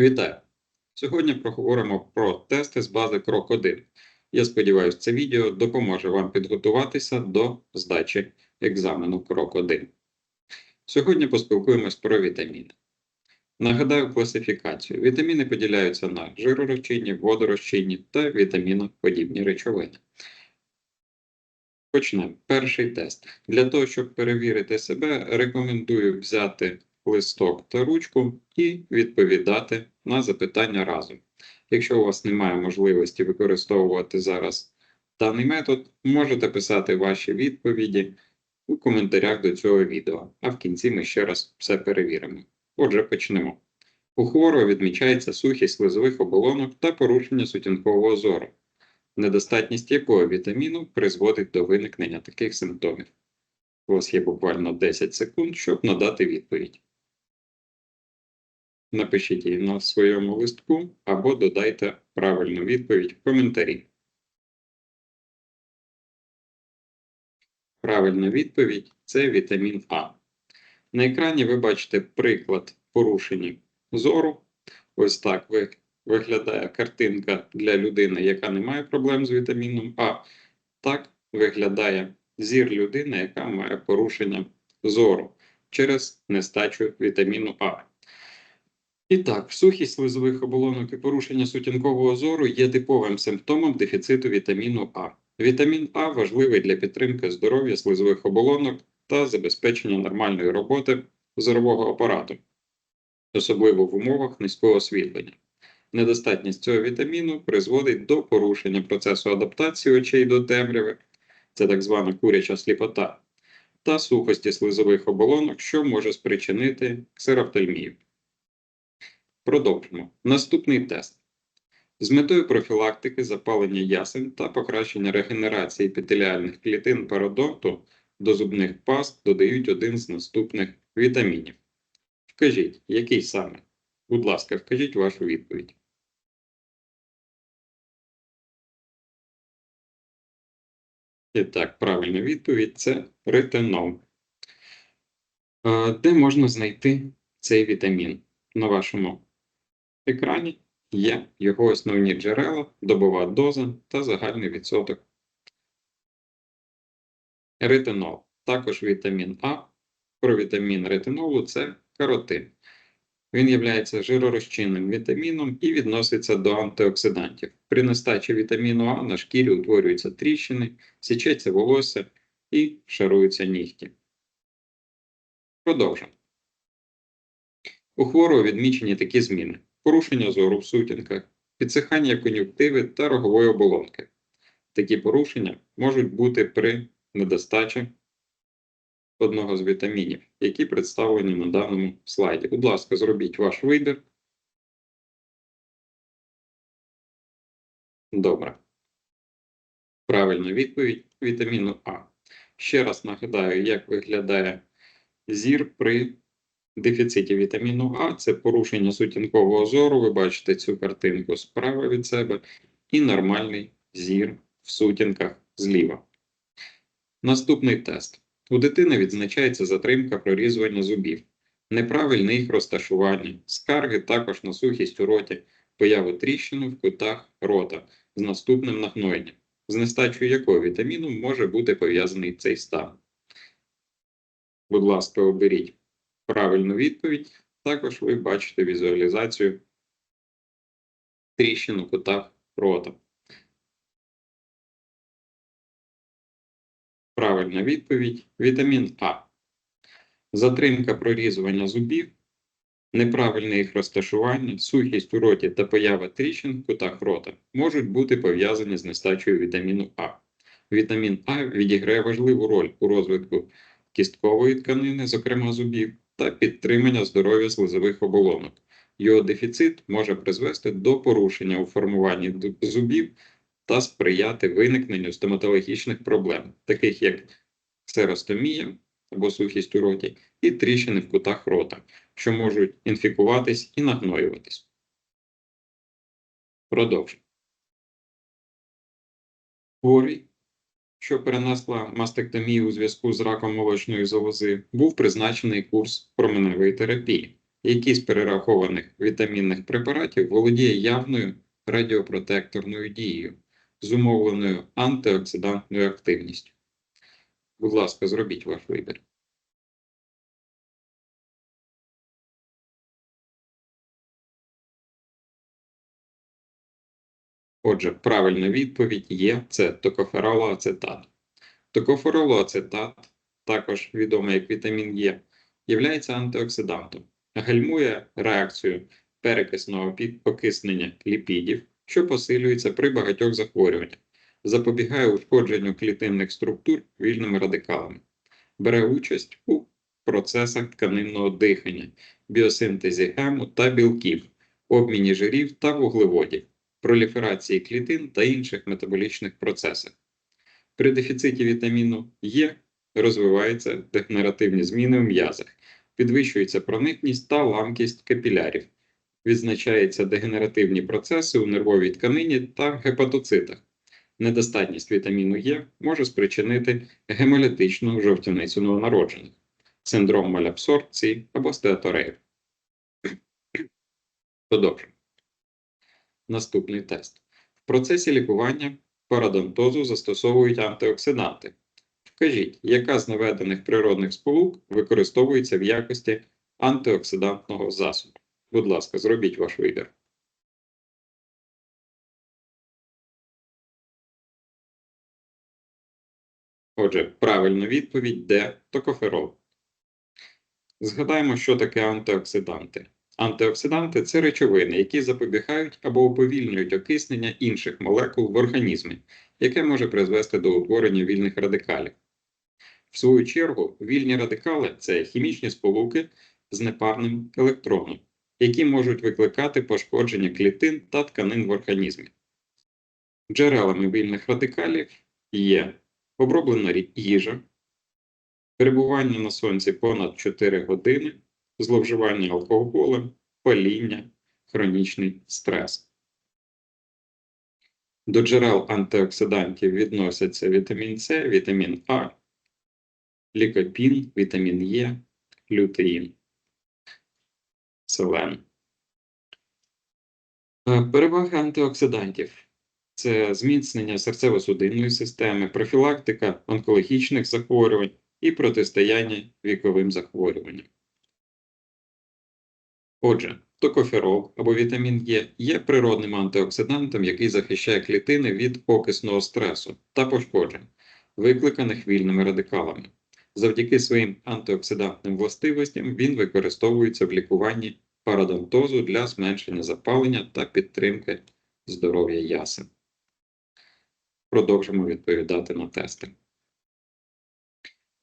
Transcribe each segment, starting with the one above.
Вітаю! Сьогодні проговоримо про тести з бази Крок 1. Я сподіваюся, це відео допоможе вам підготуватися до здачі екзамену Крок 1. Сьогодні поспілкуємось про вітаміни. Нагадаю класифікацію. Вітаміни поділяються на жиророзчинні, водорозчинні та вітаміноподібні речовини. Почнемо. Перший тест. Для того, щоб перевірити себе, рекомендую взяти листок та ручку і відповідати на запитання разом. Якщо у вас немає можливості використовувати зараз даний метод, можете писати ваші відповіді у коментарях до цього відео, а в кінці ми ще раз все перевіримо. Отже, почнемо. У хворого відмічається сухість слизових оболонок та порушення сутінкового зору, недостатність якого вітаміну призводить до виникнення таких симптомів. У вас є буквально 10 секунд, щоб надати відповідь. Напишіть її на своєму листку або додайте правильну відповідь в коментарі. Правильна відповідь це вітамін А. На екрані ви бачите приклад порушення зору. Ось так виглядає картинка для людини, яка не має проблем з вітаміном А. Так виглядає зір людини, яка має порушення зору через нестачу вітаміну А. І так, сухість слизових оболонок і порушення сутінкового зору є типовим симптомом дефіциту вітаміну А. Вітамін А важливий для підтримки здоров'я слизових оболонок та забезпечення нормальної роботи зорового апарату, особливо в умовах низького освітлення. Недостатність цього вітаміну призводить до порушення процесу адаптації очей до темряви, це так звана куряча сліпота, та сухості слизових оболонок, що може спричинити ксерофтальмію. Продовжимо. Наступний тест. З метою профілактики запалення ясен та покращення регенерації епітеліальних клітин пародонту до зубних паст додають один з наступних вітамінів. Вкажіть, який саме? Будь ласка, вкажіть вашу відповідь. І так, правильна відповідь це ретинол. Е, Де можна знайти цей вітамін? На вашому екрані є його основні джерела, добова доза та загальний відсоток. Ретинол. Також вітамін А. Провітамін ретинолу це каротин. Він є жиророзчинним вітаміном і відноситься до антиоксидантів. При нестачі вітаміну А на шкірі утворюються тріщини, січеться волосся і шаруються нігті. Продовжимо. У хворого відмічені такі зміни: порушення зору в сутінках, підсихання кон'юктиви та рогової оболонки. Такі порушення можуть бути при недостачі одного з вітамінів, які представлені на даному слайді. Будь ласка, зробіть ваш вибір. Добре. Правильна відповідь вітаміну А. Ще раз нагадаю, як виглядає зір при дефіциті вітаміну А. Це порушення сутінкового зору. Ви бачите цю картинку справа від себе, і нормальний зір в сутінках зліва. Наступний тест. У дитини відзначається затримка прорізування зубів, неправильне їх розташування, скарги також на сухість у роті, появу тріщини в кутах рота з наступним нагноєнням, з нестачею якого вітаміну може бути пов'язаний цей стан. Будь ласка, оберіть правильну відповідь. Також ви бачите візуалізацію тріщин у кутах рота. Правильна відповідь. Вітамін А. Затримка прорізування зубів, неправильне їх розташування, сухість у роті та поява тріщин в кутах рота можуть бути пов'язані з нестачею вітаміну А. Вітамін А відіграє важливу роль у розвитку кісткової тканини, зокрема зубів, та підтримання здоров'я слизових оболонок. Його дефіцит може призвести до порушення у формуванні зубів та сприяти виникненню стоматологічних проблем, таких як ксеростомія або сухість у роті, і тріщини в кутах рота, що можуть інфікуватись і нагноюватись. Продовжуємо. Хворий, що перенесла мастектомію у зв'язку з раком молочної залози, був призначений курс променевої терапії. який з перерахованих вітамінних препаратів володіє явною радіопротекторною дією, зумовленою антиоксидантною активністю? Будь ласка, зробіть ваш вибір. Отже, правильна відповідь є це токоферолоацетат. Токоферолоацетат, також відомий як вітамін Е, є антиоксидантом, гальмує реакцію перекисного окиснення ліпідів, що посилюється при багатьох захворюваннях, запобігає ушкодженню клітинних структур вільними радикалами, бере участь у процесах тканинного дихання, біосинтезі гему та білків, обміні жирів та вуглеводів, проліферації клітин та інших метаболічних процесах. При дефіциті вітаміну Е розвиваються дегенеративні зміни у м'язах, підвищується проникність та ламкість капілярів, відзначаються дегенеративні процеси у нервовій тканині та гепатоцитах. Недостатність вітаміну Е може спричинити гемолітичну жовтяницю новонароджених, синдром малябсорбції або стеатореїв. Продовжуємо. Наступний тест. В процесі лікування парадонтозу застосовують антиоксиданти. Вкажіть, яка з наведених природних сполук використовується в якості антиоксидантного засобу. Будь ласка, зробіть ваш вибір. Отже, правильна відповідь Д. Токоферол. Згадаємо, що таке антиоксиданти. Антиоксиданти це речовини, які запобігають або уповільнюють окиснення інших молекул в організмі, яке може призвести до утворення вільних радикалів. В свою чергу, вільні радикали це хімічні сполуки з непарним електроном, які можуть викликати пошкодження клітин та тканин в організмі. Джерелами вільних радикалів є оброблена їжа, перебування на сонці понад 4 години, зловживання алкоголем, паління, хронічний стрес. До джерел антиоксидантів відносяться вітамін С, вітамін А, лікопін, вітамін Е, лютеїн, селен. Е, Переваги антиоксидантів це зміцнення серцево-судинної системи, профілактика онкологічних захворювань і протистояння віковим захворюванням. Отже, токоферол або вітамін Е є природним антиоксидантом, який захищає клітини від окисного стресу та пошкоджень, викликаних вільними радикалами. Завдяки своїм антиоксидантним властивостям він використовується в лікуванні парадонтозу для зменшення запалення та підтримки здоров'я ясен. Продовжимо відповідати на тести.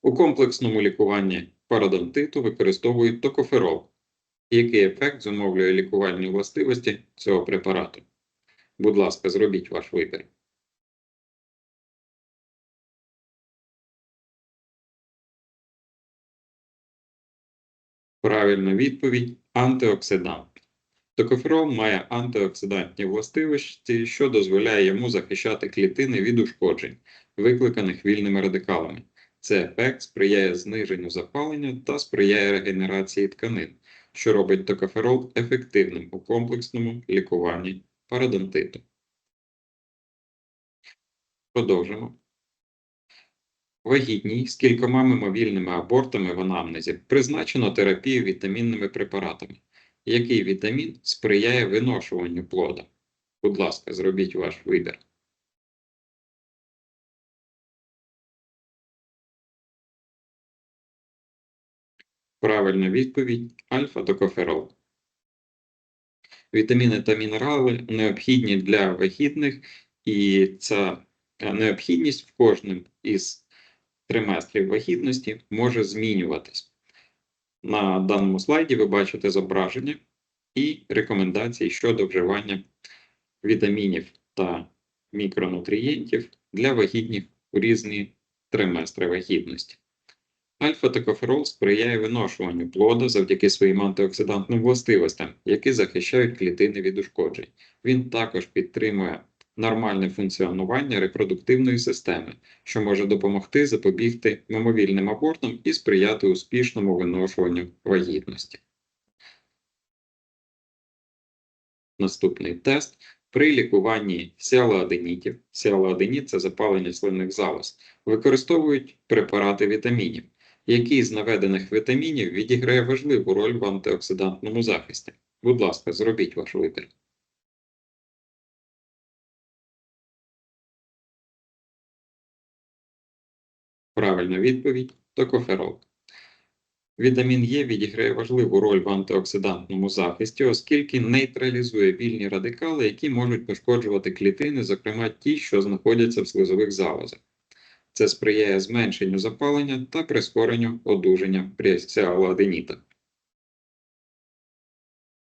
У комплексному лікуванні парадонтиту використовують токоферол. Який ефект зумовлює лікувальні властивості цього препарату? Будь ласка, зробіть ваш вибір. Правильна відповідь антиоксидант. Токоферол має антиоксидантні властивості, що дозволяє йому захищати клітини від ушкоджень, викликаних вільними радикалами. Цей ефект сприяє зниженню запалення та сприяє регенерації тканин, що робить токоферол ефективним у комплексному лікуванні парадонтиту. Продовжимо. Вагітній з кількома мимовільними абортами в анамнезі призначено терапію вітамінними препаратами. Який вітамін сприяє виношуванню плода? Будь ласка, зробіть ваш вибір. Правильна відповідь альфа-токоферол. Вітаміни та мінерали необхідні для вагітних, і ця е, необхідність в кожному із триместрів вагітності може змінюватись. На даному слайді ви бачите зображення і рекомендації щодо вживання вітамінів та мікронутрієнтів для вагітних у різні триместри вагітності. Альфа-токоферол сприяє виношуванню плода завдяки своїм антиоксидантним властивостям, які захищають клітини від ушкоджень. Він також підтримує нормальне функціонування репродуктивної системи, що може допомогти запобігти мимовільним абортам і сприяти успішному виношуванню вагітності. Наступний тест при лікуванні сіалоаденітів. Сіалоаденіт – це запалення слинних залоз. Використовують препарати вітамінів. Який з наведених вітамінів відіграє важливу роль в антиоксидантному захисті? Будь ласка, зробіть ваш вибір. Правильна відповідь токоферол. Вітамін Е відіграє важливу роль в антиоксидантному захисті, оскільки нейтралізує вільні радикали, які можуть пошкоджувати клітини, зокрема ті, що знаходяться в слизових залозах. Це сприяє зменшенню запалення та прискоренню одужання при сіалоаденітах.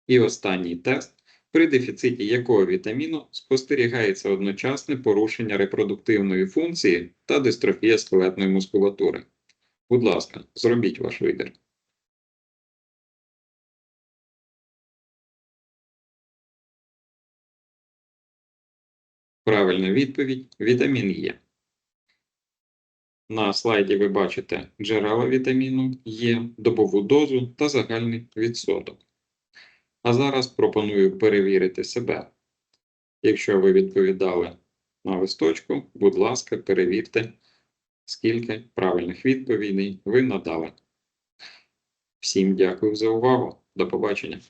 І останній тест, при дефіциті якого вітаміну спостерігається одночасне порушення репродуктивної функції та дистрофія скелетної мускулатури. Будь ласка, зробіть ваш вибір. Правильна відповідь вітамін Е. На слайді ви бачите джерела вітаміну Е, добову дозу та загальний відсоток. А зараз пропоную перевірити себе. Якщо ви відповідали на листочку, будь ласка, перевірте, скільки правильних відповідей ви надали. Всім дякую за увагу. До побачення.